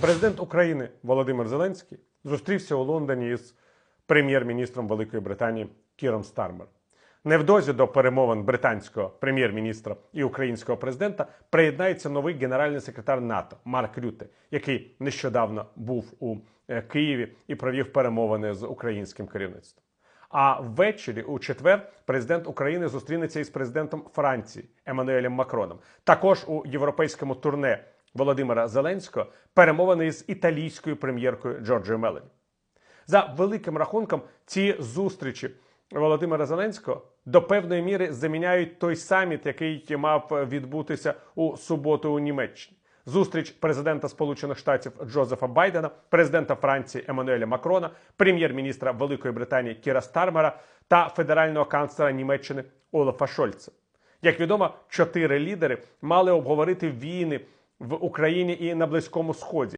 Президент України Володимир Зеленський зустрівся у Лондоні із прем'єр-міністром Великої Британії Кіром Стармер. Невдовзі до перемовин британського прем'єр-міністра і українського президента приєднається новий генеральний секретар НАТО Марк Рюте, який нещодавно був у е, Києві і провів перемовини з українським керівництвом. А ввечері у четвер президент України зустрінеться із президентом Франції Еммануелем Макроном. Також у європейському турне Володимира Зеленського перемовини з італійською прем'єркою Джорджіо Мелені. За великим рахунком, ці зустрічі Володимира Зеленського до певної міри заміняють той саміт, який мав відбутися у суботу у Німеччині. Зустріч президента Сполучених Штатів Джозефа Байдена, президента Франції Еммануеля Макрона, прем'єр-міністра Великої Британії Кіра Стармера та федерального канцлера Німеччини Олафа Шольца. Як відомо, чотири лідери мали обговорити війни в Україні і на Близькому Сході.